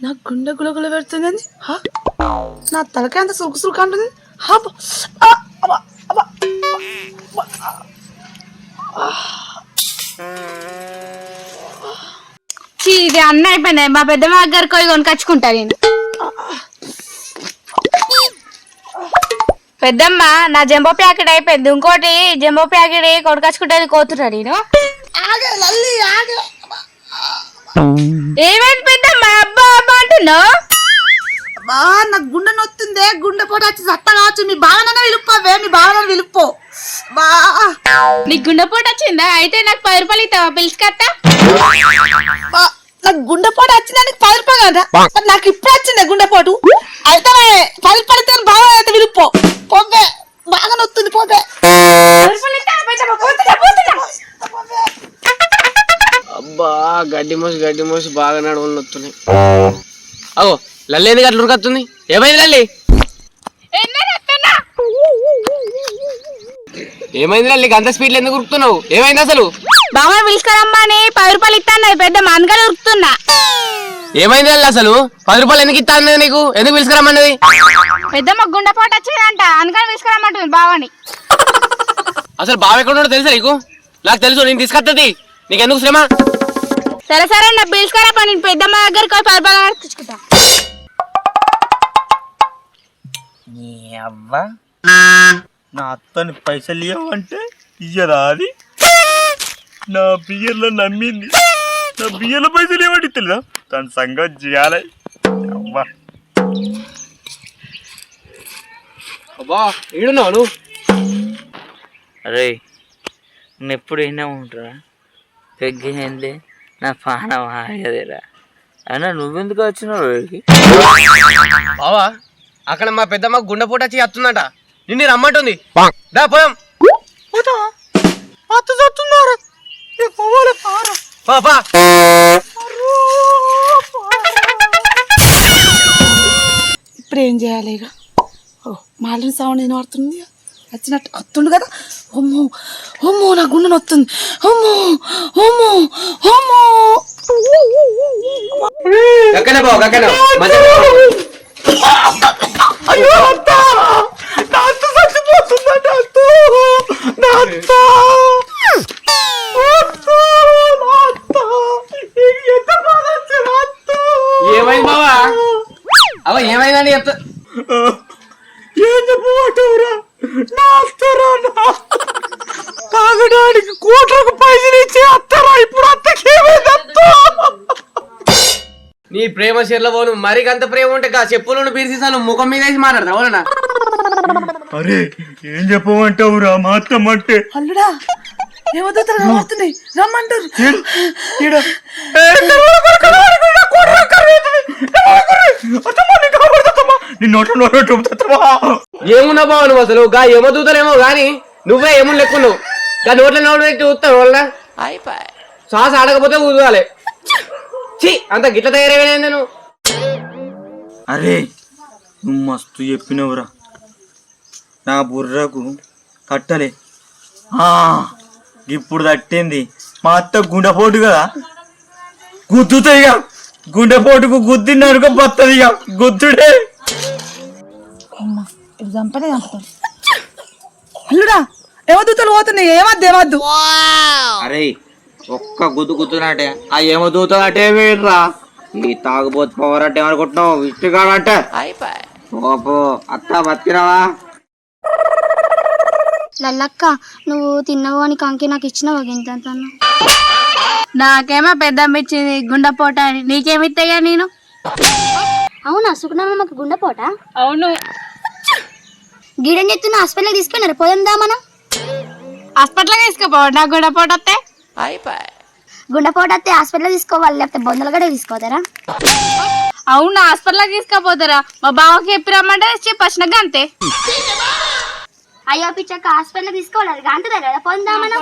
నా గుండె గులగుల పెడుతుంది హా? నా తలకాయ అంత సులుకు సులుకు అంటుంది హా, అబ్బా. ఆ, అబ్బా, అబ్బా. చీ, ఇది అన్న అయిపోయినాయి మా పెద్దమ్మ దగ్గరికి పోయి కొనుకొచ్చుకుంటా నేను పెద్దమ్మ నా జంబో ప్యాకెట్ అయిపోయింది ఇంకోటి జంబో ప్యాకెట్ కొనుకొచ్చుకుంటే కోతురా నేను ఆగే లల్లి ఆగే ఏమైంది అంటున్నావు బా నా గుండె నొత్తుందే. గుండె పోటీ వచ్చి సత్త కావచ్చు. మీ బావనన్న విలుప్పవే మీ బావనన్న విలుప్పో బా నీకు గుండెపోటు వచ్చిందా? అయితే నాకు పది రూపాయలు ఇస్తావా? పిలుచుకత్తా. బా, నాకు గుండెపోటు వచ్చిందని పది రూపాయలు కదా? నాకు ఇప్పుడు వచ్చిందే గుండెపోటు అయితే పది రూపాయలు ఇస్తే బాగా అయితే విలుప్పో పోవే. బాగా నొత్తుంది పోతున్నా. అబ్బా గడ్డి మోసి గడ్డి మోసి బాగా నడువులు నొత్తున్నాయి. అగో లల్లి ఎందుకు అట్లా ఉరకత్తుంది? ఏమైంది లల్లి? ఏమైంది లల్లి? అంత స్పీడ్లో ఎందుకు ఉరుకుతున్నావు? ఏమైంది అసలు? బావ పిలుచుకురమ్మా అని పది రూపాయలు ఇస్తాను పెద్దమ్మ అందుకని ఉరుకుతున్నా. ఏమైంది లల్లి అసలు? పది రూపాయలు ఎందుకు ఇస్తా అన్నది నీకు? ఎందుకు పిలుచుకురమ్మన్నది పెద్దమ్మ గుండెపోటు వచ్చిందంట. అందుకని పిలుచుకురమ్మంటుంది బావని. అసలు బావ ఎక్కడ తెలుసా నీకు? నాకు తెలుసు నేను తీసుకొస్తుంది నీకు ఎందుకు శ్రమ? సరే సరే నా పిలుచుకురా పని పెద్దమ్మ దగ్గరికి పోయి పది రూపాయలు తెచ్చుకుంటా. నీ అవ్వ. నా అత్తని పైసలు ఇవ్వమంటే ఇయ్యరా అది? నా బియ్యంలో నమ్మింది. నా బియ్యంలో పైసలు ఇవ్వండి తెలియదా తన సంగతి చేయాలి. అవ్వ. అబ్బా ఈడున్నావు నువ్వు? అరే నేను ఎప్పుడు అయినా ఉంటారా పెగ్గింది నా పానం ఆగదేరా అయినా నువ్వెందుకు వచ్చినావు బావా అక్కడ మా పెద్దమ్మ గుండెపోటు వచ్చి వస్తుందంట నిన్ను రమ్మంటుంది. దా పోయాం. ఇప్పుడు ఏం చేయాలి ఇక ఓ మాలిన సౌండ్ వినబడుతుంది. వచ్చినట్టు వస్తుండు కదా. అమ్మో అమ్మో నా గుండె నొత్తుంది. బావ. మంచిగా బావ. అయ్యో అత్త. నా అత్త చచ్చిపోతుందంట అత్త. నా అత్త? ఏమైంది బావా? అవ ఏమైందని చెప్తా. ఏం చెప్పమంటావురా తాగడానికి కోట్లకు పైసలు ఇచ్చి అత్తరా? ఇప్పుడు అత్తకేమైంది అత్త? నీ ప్రేమ చీరలో పోను మరి అంత ప్రేమ ఉంటే కా చెప్పులను బీర్సీసాను ముఖం మీద వేసి అవునా? అరే ఏం చెప్పమంటావురా మా అత్తమ్మంటే అల్లుడా ఏమవుతుంది రమ్మంటున్నాయి రమ్మంటారు. నీ నోట్లో నోట్లో ఏమున్నా బావ నువ్వు అసలు? గా ఏమో దూతలేమో గాని నువ్వే ఏముని లెక్కున్నావు. గా నోట్లో నోట్లు పెట్టి చూస్తావు వాళ్ళ శ్వాస ఆడకపోతే ఊదాలి ఛీ! అంత గిట్ల తయారైపోయింది నువ్వు? అరే నువ్వు మస్తు చెప్పినవురా. నా బుర్రకు కట్టలే. ఆ, ఇప్పుడు తట్టింది? మా అత్త గుండెపోటు కదా? గుద్దుతాయి ఇక గుండెపోటుకు గుద్దింది అనుకో బత్తది ఇక గుద్దుడే. అమ్మ ఇది చంపనే చంపుతాను అల్లుడా ఏమవుతులు పోతున్నాయి? ఏమద్దు ఏమద్దు? అరే ఒక్క గుద్దు గుద్దునట్టే ఆ ఏమో దూతనట్టే వేడరా ఈ తాగుబోతు పవర్ అంటే ఏమనుకుంటున్నావు? ఇష్టగాడంటే ఓపో అత్త బతికిరావా లల్లక్క నువ్వు తిన్నావు అని కంకి నాకు ఇచ్చినావు తను నాకేమో పెద్దమ్మ ఇచ్చింది గుండెపోట అని. నీకేమిస్తాయా నేను? అవునా సుగుణమ్మకి గుండెపోట? అవును. గీడని చెప్తున్న హాస్పిటల్కి తీసుకెళ్ళారు పోదాం మనం. హాస్పిటల్కి తీసుకుపో నాకు గుండెపోటు వస్తే. గుండెపోట వస్తే హాస్పిటల్ తీసుకోవాలి లేకపోతే బొందలు కూడా తీసుకోతారా? అవును హాస్పిటల్కి తీసుకుపోతారా? మా బావకి చెప్పి రమ్మంటే అంతే అయ్యో పిచ్చక్క హాస్పిటల్ తీసుకోవాలి అంటదా కదా పోందా మనం.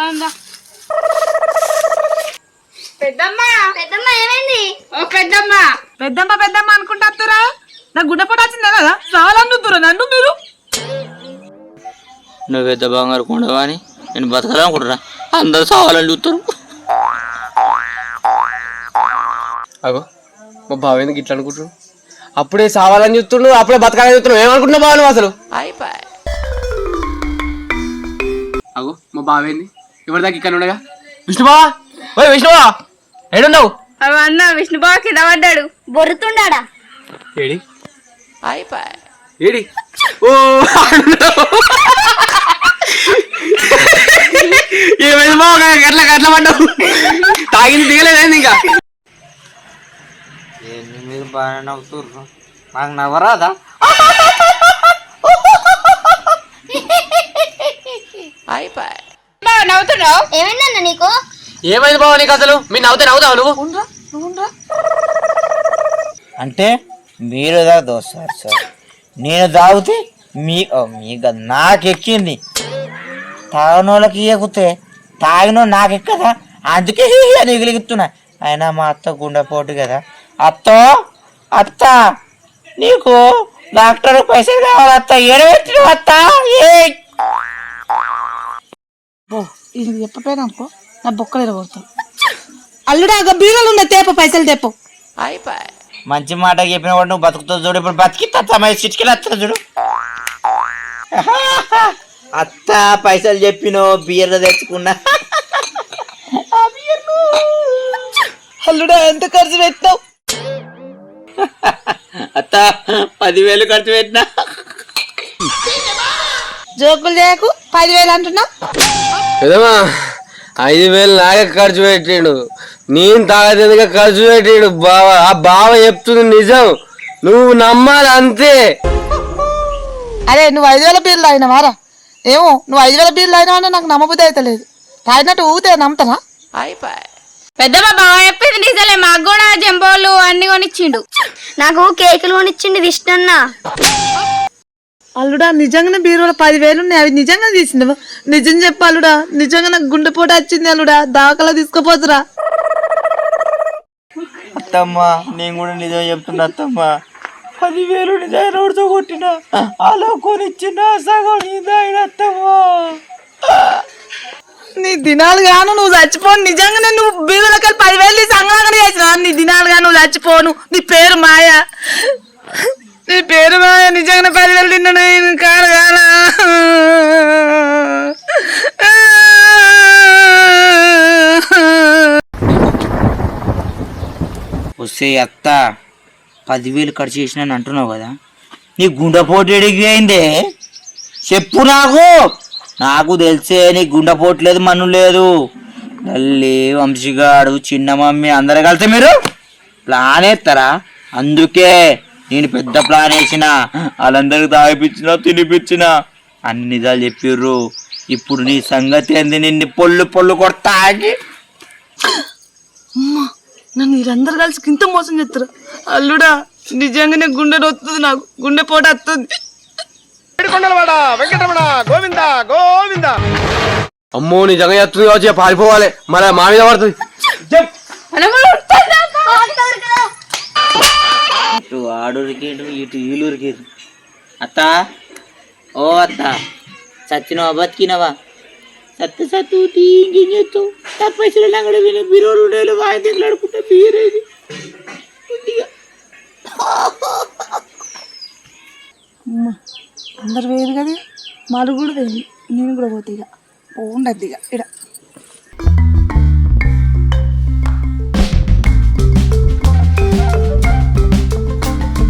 పెద్దమ్మ. పెద్దమ్మ ఏమైంది? ఓ పెద్దమ్మ. పెద్దమ్మ పెద్దమ్మ అనుకుంటారా నా గుడ్డపట వచ్చిందా కదా చాలన్నుతురా నన్ను మీరు నువ్వు పెద్ద బంగారు కొండవా అని? నేను బతకాలనుకుంటున్నా అందరు సావాలని చూస్తారు అగో మా బావ ఎందుకు ఇట్లా అనుకుంటున్నావు అప్పుడే సావాలని చూస్తుండు అప్పుడే బతకాలని చూస్తున్నావు ఏమనుకుంటున్నావు బావ నువ్వు అసలు? అగో మా బావేంది ఎవరి దాకా ఇక్కడ ఉండగా? విష్ణుబావా ఓయ్ విష్ణుబావా ఏడున్నావు అవి అన్న విష్ణుబావ కింద పడ్డాడు. బొరుతుండాడా ఏడి? ఏడి? ఓ ఏమైంది బావ ఎట్లా ఎట్లా పడ్డావు. తాగింది దిగలేదేంది ఇంకా? ఏంది మీరు బాగానే నవ్వుతుర్రు? నాకు నవ్వరాదా? బావ నవ్వుతున్నావు? ఏమైందన్న నీకు? ఏమైంది బావ నీకు అసలు? మీ నవ్వుతే నవ్వుతావు నువ్వు? అంటే మీరు సార్ సార్. నేను తాగితే మీ ఓ, మీకు నాకు ఎక్కింది తాగిన వాళ్ళకి ఇవ్వకుతే తాగిన నాకు ఎక్కదా అందుకే అని ఎగిలిగుతున్నా అయినా మా అత్త గుండెపోటు కదా. అత్త అత్త నీకు డాక్టర్ పైసలు కావాలి అత్త. ఎడబెట్టిన అత్త? ఏ! ఇది చెప్పపోయినా అనుకో నా బొక్కలు ఎరగొడతాను అల్లుడా బీరలు ఉన్న తేప పైసలు తేపో. మంచి మాట చెప్పిన వాడు నువ్వు బతుకుతావు చూడు. ఇప్పుడు బతికి తమ చిటికెళ్ళి వస్తా చూడు. అత్త పైసలు చెప్పిన బియ్యలు తెచ్చుకున్నా. అల్లుడా ఎంత ఖర్చు పెట్టావు అత్త పదివేలు ఖర్చు పెట్టినా. జోకులు చేయకు పదివేలు అంటున్నావు. ఐదు వేలు నాకే ఖర్చు పెట్టిండు. నేను తాగేందుకు ఖర్చు పెట్టిండు బావ. ఆ బావ చెప్తుంది నిజం. నువ్వు నమ్మాలి అంతే. అరే నువ్వు ఐదు వేల బీర్లు తాగినవారా ఏమో నువ్వు ఐదు వేల బీర్లు తాగినావని నాకు నమ్మబుద్ధి అయితే లేదు. తాగినట్టు ఊతే నమ్ముతానా పెద్దమ్మ బావ చెప్పింది నిజలే మాకు కూడా జంబోలు అన్ని కొనిచ్చిండు. నాకు కేకులు కొనిచ్చింది విష్ణు అన్న అల్లుడా నిజంగానే బీరువాలో పదివేలు ఉన్నాయి. అవి నిజంగా తీసినవా? నిజం చెప్పు అల్లుడా. నిజంగా నాకు గుండెపోటు వచ్చింది అల్లుడా. దావకలా తీసుకుపోతురా. అత్తమ్మ నేను కూడా నిజం చెప్తున్నా అత్తమ్మ. పదివేలు నిజాయి రోడ్తో కొట్టిన అలా కొనిచ్చిన సగం నిజాయి అత్తమ్మ. నీ దినాలు గాను నువ్వు చచ్చిపోను. నిజంగానే నువ్వు బీరులకి పదివేలు తీసి అంగంగా చేసిన నీ దినాలు గాను నువ్వు చచ్చిపోను. నీ పేరు మాయ. నీ పేరు మాయ. నిజంగానే పదివేలు తిన్నా నేను. కాదు కానా సే అత్త పదివేలు ఖర్చు చేసినాను అంటున్నావు కదా. నీ గుండెపోటు ఎడిగి అయిందే. చెప్పు నాకు. నాకు తెలిసే నీ గుండెపోటు లేదు మన్ను లేదు. తల్లి వంశీగాడు చిన్న మమ్మీ అందరు కలిసి మీరు? ప్లాన్ వేస్తారా అందుకే నేను పెద్ద ప్లాన్ వేసిన వాళ్ళందరికి తాగిపించిన తినిపించిన అన్ని నిజాలు చెప్పిర్రు. ఇప్పుడు నీ సంగతి ఏంది? నిన్ను పొల్లు పొల్లు కొడతాగి అమ్మా నన్ను వీరందరూ కలిసి ఇంత మోసం చేస్తారు. అల్లుడా నిజంగానే గుండె నొత్తుంది నాకు. గుండె పోట వస్తుంది ఏడుకొండలవాడ వెంకటరమణ గోవింద గోవింద. అమ్మో నిజంగా కావచ్చు ఇక పారిపోవాలి. మళ్ళీ మా మీద పడుతుంది. ఇటు ఆడూరికి ఇటు ఈలూరికి అత్త ఓ అత్త చచ్చినవా బతికినవా? సత్తు సత్తు ఇంకేం చేస్తావు నా పైసలు అక్కడ విని. బీరో రెండేళ్ళు వాయి తిట్లాడుకుంటే బీరేది అందరు వేరు కదా? మాడు కూడా వేరు నేను కూడా పోతే ఇక. ఉండద్దు ఇక. ఇడ.